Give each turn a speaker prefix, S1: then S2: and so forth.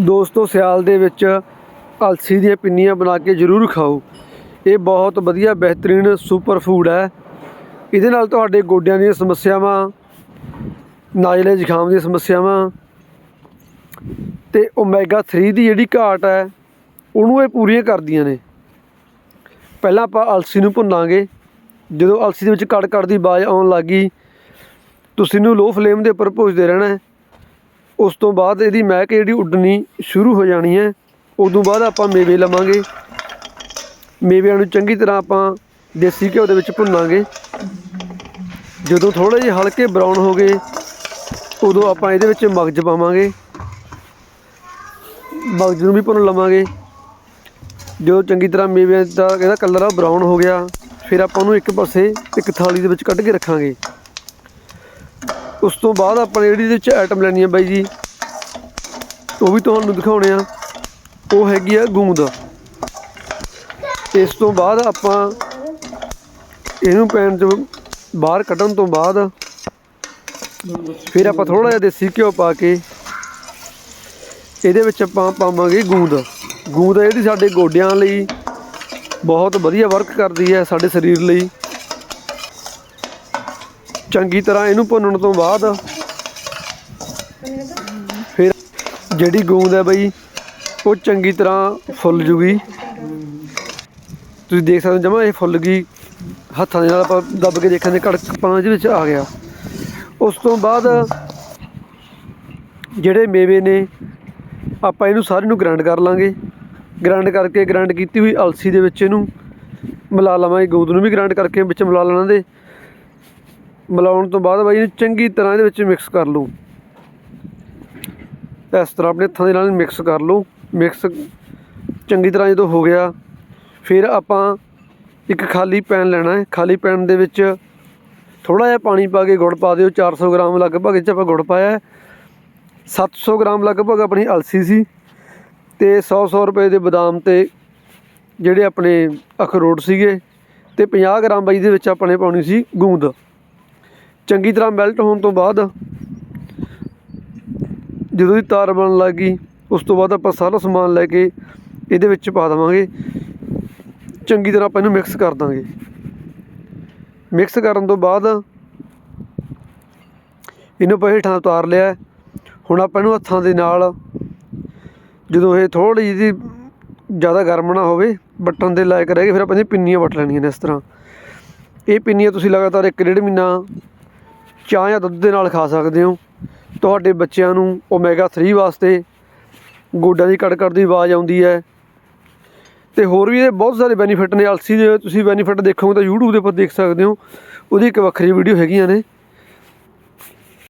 S1: ਦੋਸਤੋ, ਸਿਆਲ ਦੇ ਵਿੱਚ ਅਲਸੀ ਦੀਆਂ ਪਿੰਨੀਆਂ ਬਣਾ ਕੇ ਜ਼ਰੂਰ ਖਾਓ। ਇਹ ਬਹੁਤ ਵਧੀਆ, ਬਿਹਤਰੀਨ ਸੁਪਰ ਫੂਡ ਹੈ। ਇਹਦੇ ਨਾਲ ਤੁਹਾਡੇ ਗੋਡਿਆਂ ਦੀਆਂ ਸਮੱਸਿਆਵਾਂ, ਨਾਜ਼ਲੇ ਜ਼ੁਕਾਮ ਦੀਆਂ ਸਮੱਸਿਆਵਾਂ ਤੇ ਓਮੇਗਾ 3 ਦੀ ਜਿਹੜੀ ਘਾਟ ਹੈ, ਉਹਨੂੰ ਇਹ ਪੂਰੀਆਂ ਕਰਦੀਆਂ ਨੇ। ਪਹਿਲਾਂ ਆਪਾਂ ਅਲਸੀ ਨੂੰ ਭੁੰਨਾਂਗੇ। ਜਦੋਂ ਅਲਸੀ ਦੇ ਵਿੱਚ ਕੜ ਕੜ ਦੀ ਆਵਾਜ਼ ਆਉਣ ਲੱਗੀ ਤੁਸੀਂ ਇਹਨੂੰ ਲੋ ਫਲੇਮ ਦੇ ਉੱਪਰ ਭੁੱਜਦੇ ਰਹਿਣਾ ਹੈ। ਉਸ ਤੋਂ ਬਾਅਦ ਇਹਦੀ ਮਹਿਕ ਜਿਹੜੀ ਉੱਡਣੀ ਸ਼ੁਰੂ ਹੋ ਜਾਣੀ ਹੈ, ਉਦੋਂ ਬਾਅਦ ਆਪਾਂ ਮੇਵੇ ਲਵਾਂਗੇ। ਮੇਵਿਆਂ ਨੂੰ ਚੰਗੀ ਤਰ੍ਹਾਂ ਆਪਾਂ ਦੇਸੀ ਘਿਓ ਦੇ ਵਿੱਚ ਭੁੰਨਾਂਗੇ। ਜਦੋਂ ਥੋੜੇ ਜਿਹੇ ਹਲਕੇ ਬਰਾਊਨ ਹੋ ਗਏ, ਉਦੋਂ ਆਪਾਂ ਇਹਦੇ ਵਿੱਚ ਮਗਜ ਪਾਵਾਂਗੇ। ਮਗਜ ਨੂੰ ਵੀ ਭੁੰਨ ਲਵਾਂਗੇ। ਜਦੋਂ ਚੰਗੀ ਤਰ੍ਹਾਂ ਮੇਵਿਆਂ ਦਾ ਇਹਦਾ ਕਲਰ ਆ ਬਰਾਊਨ ਹੋ ਗਿਆ, ਫਿਰ ਆਪਾਂ ਉਹਨੂੰ ਇੱਕ ਪਾਸੇ ਇੱਕ ਥਾਲੀ ਦੇ ਵਿੱਚ ਕੱਢ ਕੇ ਰੱਖਾਂਗੇ। ਉਸ ਤੋਂ ਬਾਅਦ ਆਪਾਂ ਜਿਹੜੀ ਇਹਦੇ ਵਿੱਚ ਆਈਟਮ ਲੈਣੀ ਹੈ ਬਾਈ ਜੀ, ਉਹ ਵੀ ਤੁਹਾਨੂੰ ਦਿਖਾਉਣੇ ਆ। ਉਹ ਹੈਗੀ ਆ ਗੂੰਦ ਇਸ ਤੋਂ ਬਾਅਦ ਆਪਾਂ ਇਹਨੂੰ ਪੈਨ ਤੋਂ ਬਾਹਰ ਕੱਢਣ ਤੋਂ ਬਾਅਦ ਫਿਰ ਆਪਾਂ ਥੋੜਾ ਜਿਹਾ ਦੇਸੀ ਘਿਓ ਪਾ ਕੇ ਇਹਦੇ ਵਿੱਚ ਆਪਾਂ ਪਾਵਾਂਗੇ ਗੂੰਦ। ਗੂੰਦ ਜਿਹੜੀ ਸਾਡੇ ਗੋਡਿਆਂ ਲਈ ਬਹੁਤ ਵਧੀਆ ਵਰਕ ਕਰਦੀ ਹੈ, ਸਾਡੇ ਸਰੀਰ ਲਈ। ਚੰਗੀ ਤਰ੍ਹਾਂ ਇਹਨੂੰ ਭੁੰਨਣ ਤੋਂ ਬਾਅਦ ਫਿਰ ਜਿਹੜੀ ਗੂੰਦ ਹੈ ਬਈ, ਉਹ ਚੰਗੀ ਤਰ੍ਹਾਂ ਫੁੱਲ ਜੂਗੀ। ਤੁਸੀਂ ਦੇਖ ਸਕਦੇ ਹੋ ਜਮਾ ਇਹ ਫੁੱਲ ਗਈ। ਹੱਥਾਂ ਦੇ ਨਾਲ ਆਪਾਂ ਦੱਬ ਕੇ ਦੇਖਾਂਗੇ ਕੜਕਪਾਂ ਦੇ ਵਿੱਚ ਆ ਗਿਆ। ਉਸ ਤੋਂ ਬਾਅਦ ਜਿਹੜੇ ਮੇਵੇ ਨੇ, ਆਪਾਂ ਇਹਨੂੰ ਸਾਰੇ ਨੂੰ ਗ੍ਰਾਈਂਡ ਕਰ ਲਾਂਗੇ। ਗ੍ਰਾਈਂਡ ਕਰਕੇ ਗ੍ਰਾਈਂਡ ਕੀਤੀ ਹੋਈ ਅਲਸੀ ਦੇ ਵਿੱਚ ਇਹਨੂੰ ਮਿਲਾ ਲਵਾਂਗੇ। ਗੂੰਦ ਨੂੰ ਵੀ ਗ੍ਰਾਈਂਡ ਕਰਕੇ ਵਿੱਚ ਮਿਲਾ ਲੈਣਾ ਦੇ। ਮਿਲਾਉਣ ਤੋਂ ਬਾਅਦ ਬਾਈ ਇਹਨੂੰ ਚੰਗੀ ਤਰ੍ਹਾਂ ਇਹਦੇ ਵਿੱਚ ਮਿਕਸ ਕਰ ਲਓ ਇਸ ਤਰ੍ਹਾਂ ਆਪਣੇ ਹੱਥਾਂ ਦੇ ਨਾਲ ਮਿਕਸ ਕਰ ਲਓ ਮਿਕਸ ਚੰਗੀ ਤਰ੍ਹਾਂ ਜਦੋਂ ਹੋ ਗਿਆ, ਫਿਰ ਆਪਾਂ ਇੱਕ ਖਾਲੀ ਪੈਨ ਲੈਣਾ ਹੈ। ਖਾਲੀ ਪੈਨ ਦੇ ਵਿੱਚ ਥੋੜਾ ਜਿਹਾ ਪਾਣੀ ਪਾ ਕੇ ਗੁੜ ਪਾ ਦਿਓ। 400 ਗ੍ਰਾਮ ਲਗਭਗ ਇਹ 'ਚ ਆਪਾਂ ਗੁੜ ਪਾਇਆ ਹੈ। 700 ਗ੍ਰਾਮ ਲਗਭਗ ਆਪਣੀ ਅਲਸੀ ਸੀ ਤੇ 100 100 ਰੁਪਏ ਦੇ ਬਦਾਮ ਤੇ ਜਿਹੜੇ ਆਪਣੇ ਅਖਰੋਟ ਸੀਗੇ ਤੇ 50 ਗ੍ਰਾਮ ਬਾਈ ਦੇ ਵਿੱਚ ਆਪਾਂ ਨੇ ਪਾਉਣੀ ਸੀ ਗੂੰਦ। ਚੰਗੀ ਤਰ੍ਹਾਂ ਮੈਲਟ ਹੋਣ ਤੋਂ ਬਾਅਦ ਜਦੋਂ ਦੀ ਤਾਰ ਬਣਨ ਲੱਗ ਗਈ, ਉਸ ਤੋਂ ਬਾਅਦ ਆਪਾਂ ਸਾਰਾ ਸਮਾਨ ਲੈ ਕੇ ਇਹਦੇ ਵਿੱਚ ਪਾ ਦੇਵਾਂਗੇ। ਚੰਗੀ ਤਰ੍ਹਾਂ ਆਪਾਂ ਇਹਨੂੰ ਮਿਕਸ ਕਰ ਦਾਂਗੇ। ਮਿਕਸ ਕਰਨ ਤੋਂ ਬਾਅਦ ਇਹਨੂੰ ਆਪਾਂ ਹੇਠਾਂ ਉਤਾਰ ਲਿਆ। ਹੁਣ ਆਪਾਂ ਇਹਨੂੰ ਹੱਥਾਂ ਦੇ ਨਾਲ ਜਦੋਂ ਇਹ ਥੋੜੀ ਜਿਹੀ ਜ਼ਿਆਦਾ ਗਰਮ ਨਾ ਹੋਵੇ, ਵੱਟਣ ਦੇ ਲਾਇਕ ਰਹਿ ਗਏ, ਫਿਰ ਆਪਾਂ ਇਹਦੀਆਂ ਪਿੰਨੀਆਂ ਵੱਟ ਲੈਣੀਆਂ ਨੇ ਇਸ ਤਰ੍ਹਾਂ। ਇਹ ਪਿੰਨੀਆਂ ਤੁਸੀਂ ਲਗਾਤਾਰ ਇੱਕ ਡੇਢ ਮਹੀਨਾ ਚਾਹ ਜਾਂ ਦੁੱਧ ਦੇ ਨਾਲ ਖਾ ਸਕਦੇ ਹੋ। ਤੁਹਾਡੇ ਬੱਚਿਆਂ ਨੂੰ ਓਮੇਗਾ 3 ਵਾਸਤੇ ਗੋਡਿਆਂ ਦੀ ਕੜਕੜ ਦੀ ਆਵਾਜ਼ ਆਉਂਦੀ ਹੈ। ਤੇ ਹੋਰ ਵੀ ਇਹਦੇ ਬਹੁਤ ਸਾਰੇ ਬੈਨੀਫਿਟ ਨੇ। ਅਲਸੀ ਦੇ ਤੁਸੀਂ ਬੈਨੀਫਿਟ ਦੇਖੋਗੇ ਤਾਂ YouTube ਦੇ ਉੱਪਰ ਦੇਖ ਸਕਦੇ ਹੋ। ਉਹਦੀ ਇੱਕ ਵੱਖਰੀ ਵੀਡੀਓ ਹੈਗੀਆਂ ਨੇ।